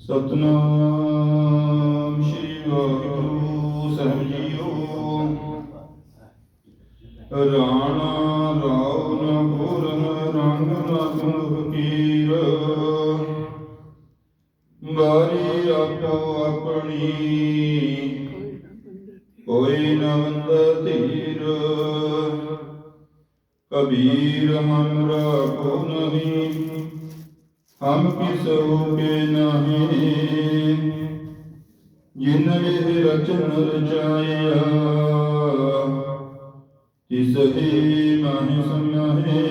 ਸਤਨਾਮ ਸ੍ਰੀ ਵਾਹਿਗੁਰੂ ਸਾਹਿਬ ਜੀਓ। ਰਾਣਾ ਰਾਉ ਨ ਗੁਰਨ ਰੰਗ ਨ ਫਕੀਰ ਬਾਰੀ ਆਪੋ ਆਪਣੀ, ਕੋਈ ਨ ਵੰਦ ਧੀਰ। ਕਬੀਰ ਹਮਰਾ ਕੋ ਨਹੀਂ ਹਮ ਕਿਸ ਕੇ ਨਹੀਂ, ਜਿਨ ਇਹ ਰਚਨ ਰਚਾਇਆ, ਤਿਸ ਹੀ ਮਾਹਿ ਸਮਾਹੇ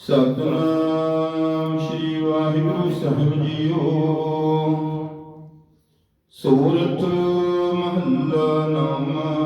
ਸਤਨਾਮ ਸ੍ਰੀ ਵਾਹਿਗੁਰੂ ਸਾਹਿਬ ਜੀਓ, ਸੂਰਤ ਮਹੱਲਾ ਨਾਮਾ।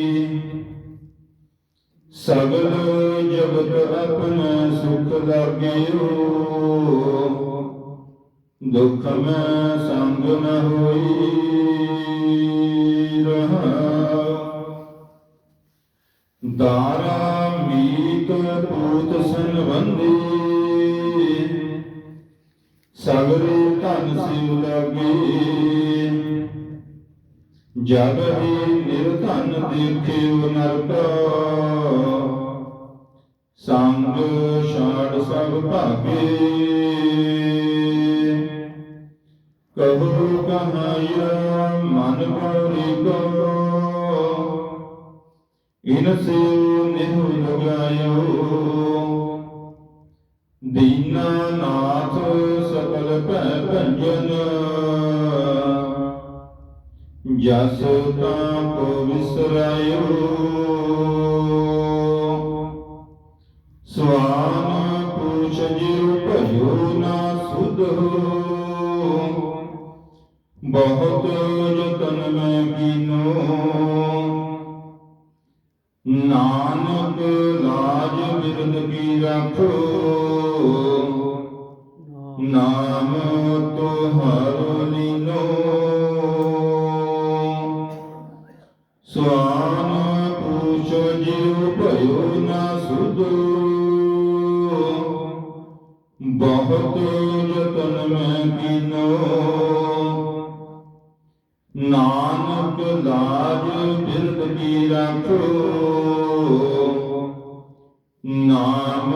ਸਗਲ ਜਗਤ ਆਪਣਾ ਸੁਖ ਲਾਗਿਓ, ਦੁਖ ਮੈਂ ਸੰਗ ਨ ਹੋਈ ਰਹਾਉ ਦਾਰਾ ਮੀਤ ਪੂਤ ਸੰਬੰਧੀ ਸਗਰੇ ਧਨ ਸਿਉ ਲਾਗੇ ਜਬ ਹੀ ਨਿਰਧਨ ਦੇਖਿਓ ਨਰਕ ਸੰਗ ਛਾੜ ਸਭ ਭਾਗੇ। ਕਹੋ ਕਹਾਇਆ, ਮਨ ਬੋਰੀ ਕੋ। ਇਨ ਸਿਉ ਨਿਹੁ ਲਗਾਇਓ। ਦੀਨਾ ਨਾਥ ਸਕਲ ਭੈ ਭੰਜਨ। ਜਸ ਤਾਂ ਕੋ ਵਿਸਰਾਇਓ ਸਵਾਨ ਪੁਰਸ਼ ਜਿਉ ਭਇਓ ਨਾ ਸੁਧ। ਬਹੁਤ ਜਤਨ ਮੈਂ ਕੀਨੋ। ਨਾਨਕ ਲਾਜ ਬਿਰਦ ਕੀ ਰੱਖੋ। ਨਾਮ। ਤੁਹਾਰੋ ਬਹੁਤ ਯਤਨ ਮੈਂ ਕੀਨੋ। ਨਾਨਕ ਲਾਜ ਬਿਰਦ ਕੀ ਰੱਖੋ। ਨਾਮ